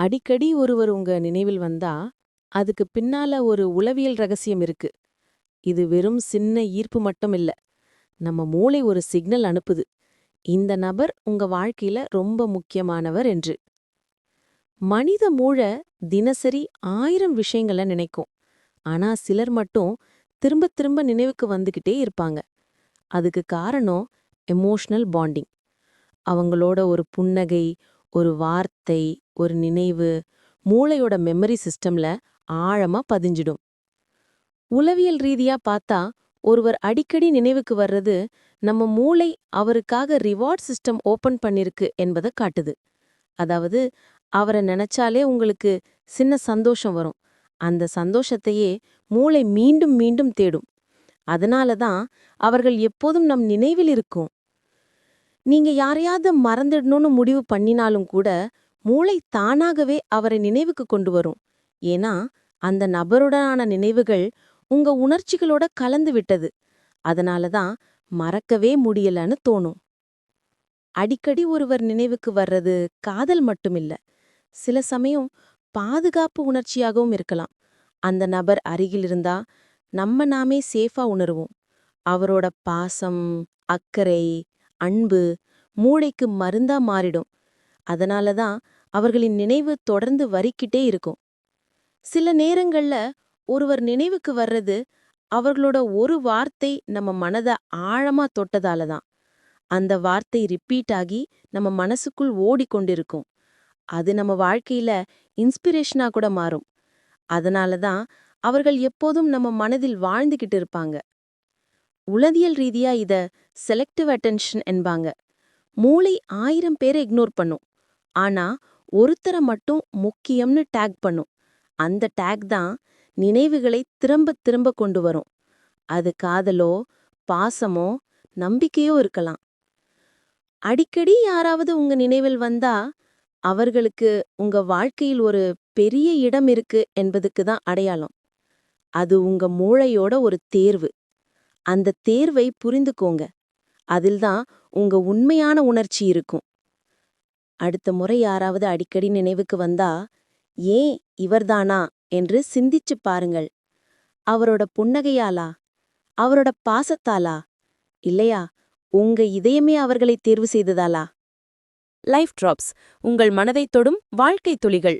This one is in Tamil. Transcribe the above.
அடிக்கடி ஒருவர் உங்க நினைவில் வந்தா அதுக்கு பின்னால ஒரு உளவியல் ரகசியம் இருக்கு. இது வெறும் சின்ன ஈர்ப்பு மட்டும் இல்ல. நம்ம மூளை ஒரு சிக்னல் அனுப்புது. இந்த நபர் உங்க வாழ்க்கையில ரொம்ப முக்கியமானவர் என்று. மனித மூளை தினசரி ஆயிரம் விஷயங்கள நினைக்கும். ஆனா சிலர் மட்டும் திரும்ப திரும்ப நினைவுக்கு வந்துகிட்டே இருப்பாங்க. அதுக்கு காரணம் எமோஷனல் பாண்டிங் அவங்களோட ஒரு புன்னகை ஒரு வார்த்தை ஒரு நினைவு மூளையோட மெமரி சிஸ்டம்ல ஆழமா பதிஞ்சிடும். உளவியல் ரீதியா பார்த்தா ஒருவர் அடிக்கடி நினைவுக்கு வர்றது நம்ம மூளை அவருக்காக ரிவார்ட் சிஸ்டம் ஓபன் பண்ணிருக்கு என்பதை காட்டுது. அதாவது அவரை நினைச்சாலே உங்களுக்கு சின்ன சந்தோஷம் வரும். அந்த சந்தோஷத்தையே மூளை மீண்டும் மீண்டும் தேடும். அதனால தான் அவர்கள் எப்போதும் நம் நினைவில் இருக்கும். நீங்க யாரையாவது மறந்துடணும்னு முடிவு பண்ணினாலும் கூட மூளை தானாகவே அவரை நினைவுக்கு கொண்டு வரும். ஏன்னா அந்த நபருடனான நினைவுகள் உங்க உணர்ச்சிகளோட கலந்து விட்டது. அதனால தான் மறக்கவே முடியலன்னு தோணும். அடிக்கடி ஒருவர் நினைவுக்கு வர்றது காதல் மட்டுமில்ல. சில சமயம் பாதுகாப்பு உணர்ச்சியாகவும் இருக்கலாம். அந்த நபர் அருகில் இருந்தா நம்ம நாமே சேஃபா உணருவோம். அவரோட பாசம் அக்கறை அன்பு மூளைக்கு மருந்தா மாறிடும். அதனால தான் அவர்களின் நினைவு தொடர்ந்து வரிக்கிட்டே இருக்கும். சில நேரங்கள்ல ஒருவர் நினைவுக்கு வர்றது அவர்களோட ஒரு வார்த்தை நம்ம மனத ஆழமா தொட்டதால தான் அந்த வார்த்தை ரிப்பீட் ஆகி நம்ம மனசுக்குள் ஓடிக்கொண்டிருக்கும். அது நம்ம வாழ்க்கையில இன்ஸ்பிரேஷனா கூட மாறும். அதனால தான் அவர்கள் எப்போதும் நம்ம மனதில் வாழ்ந்துகிட்டு இருப்பாங்க. உளவியல் ரீதியா இத செலக்டிவ் அட்டென்ஷன் என்பாங்க. மூளை ஆயிரம் பேரை இக்னோர் பண்ணும். ஆனா ஒருத்தரை மட்டும் முக்கியம்னு டேக் பண்ணும். அந்த டேக் தான் நினைவுகளை திரும்ப திரும்ப கொண்டு வரும். அது காதலோ பாசமோ நம்பிக்கையோ இருக்கலாம். அடிக்கடி யாராவது உங்க நினைவில் வந்தா அவர்களுக்கு உங்க வாழ்க்கையில் ஒரு பெரிய இடம் இருக்கு என்பதுக்கு தான் அடையாளம். அது உங்க மூளையோட ஒரு தேர்வு. அந்த தேர்வை புரிந்துக்கோங்க. அதில்தான் உங்க உண்மையான உணர்ச்சி இருக்கும். அடுத்த முறை யாராவது அடிக்கடி நினைவுக்கு வந்தா ஏன் இவர்தானா? என்று சிந்திச்சுப் பாருங்கள். அவரோட புன்னகையாலா அவரோட பாசத்தாலா இல்லையா? உங்க இதயமே அவர்களை தேர்வு செய்ததாலா லைஃப் டிராப்ஸ் உங்கள் மனதைத் தொடும் வாழ்க்கை துளிகள்.